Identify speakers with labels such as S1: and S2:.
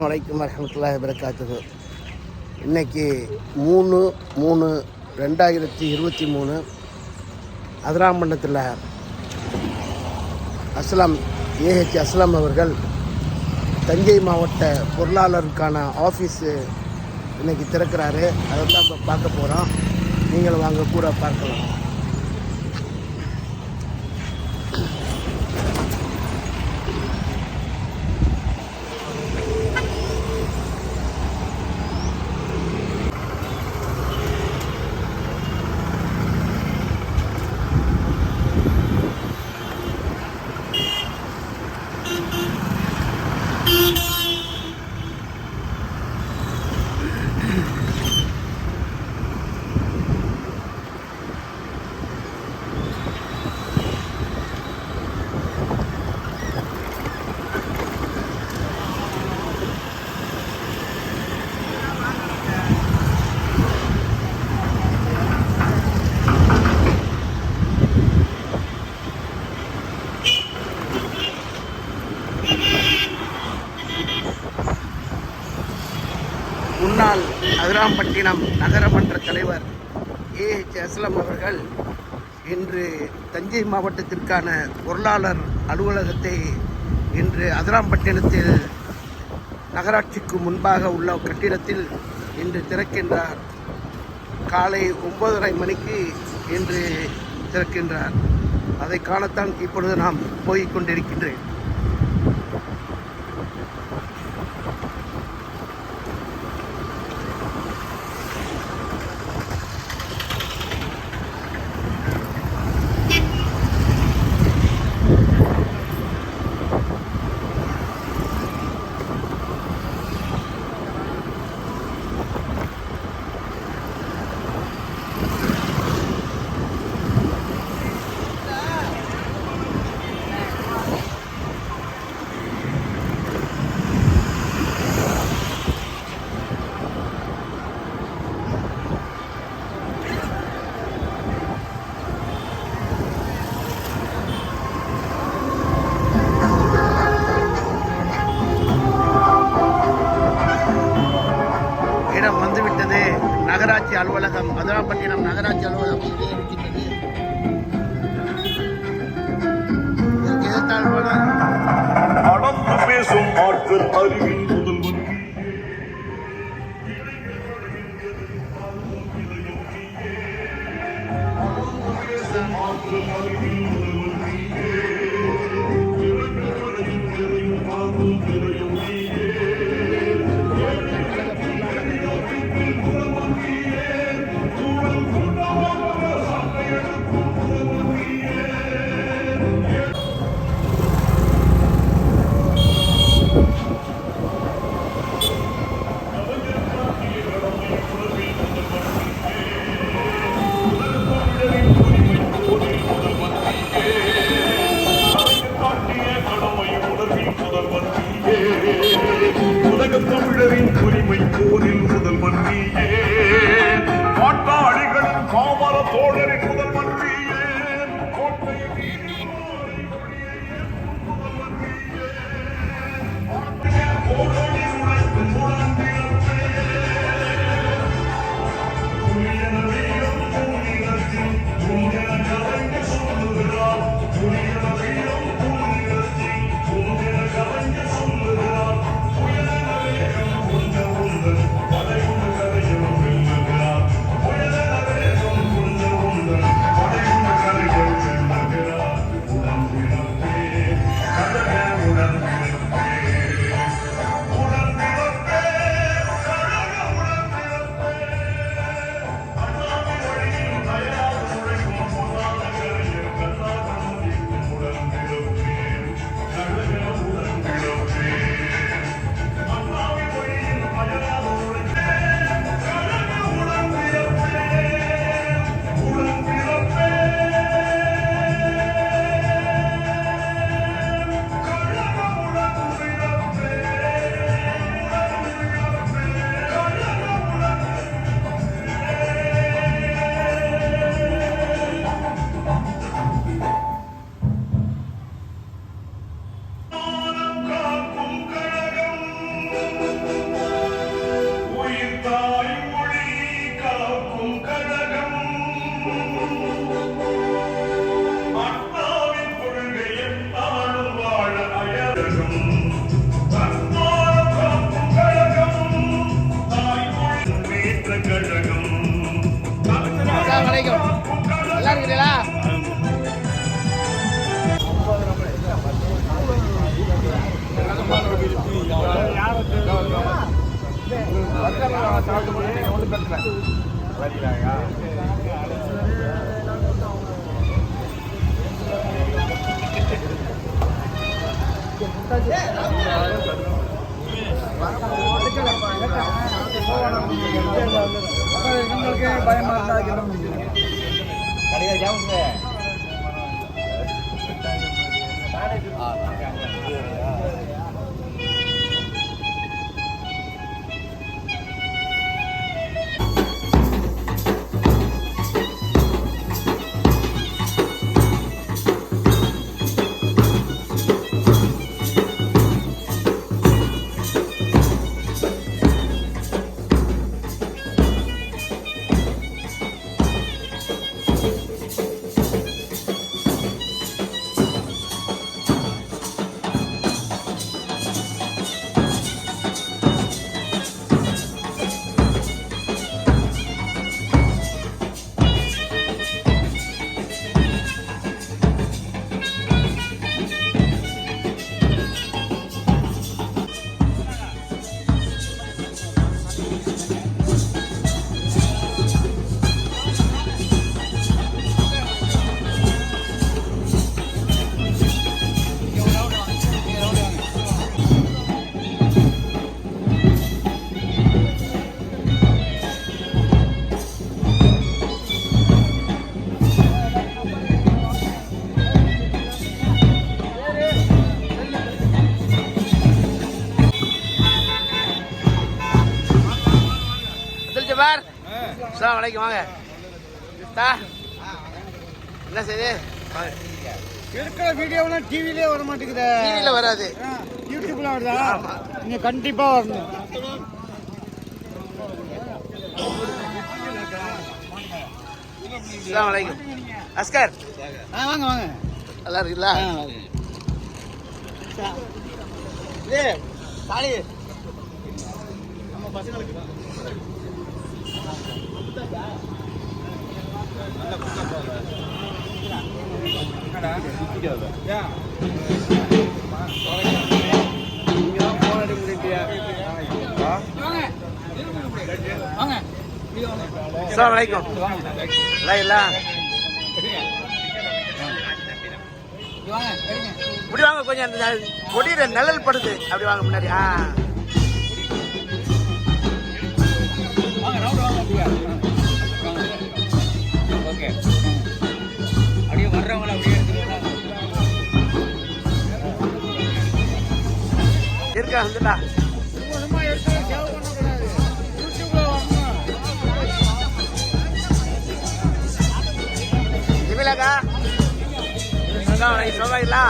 S1: வலைக்கம் வரமத்துல்லாஹி வரகாத்துது இன்றைக்கி மூணு மூணு ரெண்டாயிரத்தி இருபத்தி மூணு அதிராம்பண்ணத்தில் அஸ்லாம் ஏஹெச் அஸ்லாம் அவர்கள் தஞ்சை மாவட்ட பொருளாளருக்கான ஆஃபீஸு இன்றைக்கி திறக்கிறாரு. அதை தான் பார்க்க போகிறோம் நீங்கள் வாங்க கூட பார்க்கலாம். நகரமன்ற தலைவர் ஏஹெச் அஸ்லம் அவர்கள் இன்று தஞ்சை மாவட்டத்திற்கான பொருளாளர் அலுவலகத்தை இன்று அதிராம்பட்டினத்தில் நகராட்சிக்கு முன்பாக உள்ள கட்டிடத்தில் இன்று திறக்கின்றார். காலை ஒன்பதரை மணிக்கு இன்று திறக்கின்றார். அதை காணத்தான் இப்பொழுது நாம் போய்க் கொண்டிருக்கின்றேன். அலுவலகம் மதுராப்பட்டினம் நகராட்சி அலுவலகம். இங்கே இருக்கின்றது அடர்ந்து பேசும் ஆற்றல் அறிவில் முதல்வன். Thank. தமிழரின் உரிமை போரில் முதல்வன் நீயே.
S2: அளந்து பேசும் ஆற்றல் அறிவின் முதல்வன்
S1: அப்துல் Thank you. அஸ்லாம் வலைக்கும் வாங்க. என்ன செய்யுது
S3: இருக்கிற வீடியோலாம் டிவிலே வர மாட்டேங்குது
S1: டிவியில் வராது
S3: யூடியூப்ல வருதா? நீங்க கண்டிப்பா வரணும்.
S1: அஸ்லாம் வலைக்கும் அஸ்கர்.
S3: ஆ வாங்க வாங்க.
S1: நல்லா இருக்குல்ல
S3: சாலி. வாங்க
S1: அஸ்லாம் வலைக்கும் நல்லா இல்ல இப்படி வாங்க கொஞ்சம் அந்த கொடியில நிழல் படுது. அப்படி வாங்க முன்னாடி. ஆ. இருக்கா இவ்வளோக்கா
S3: சும்மா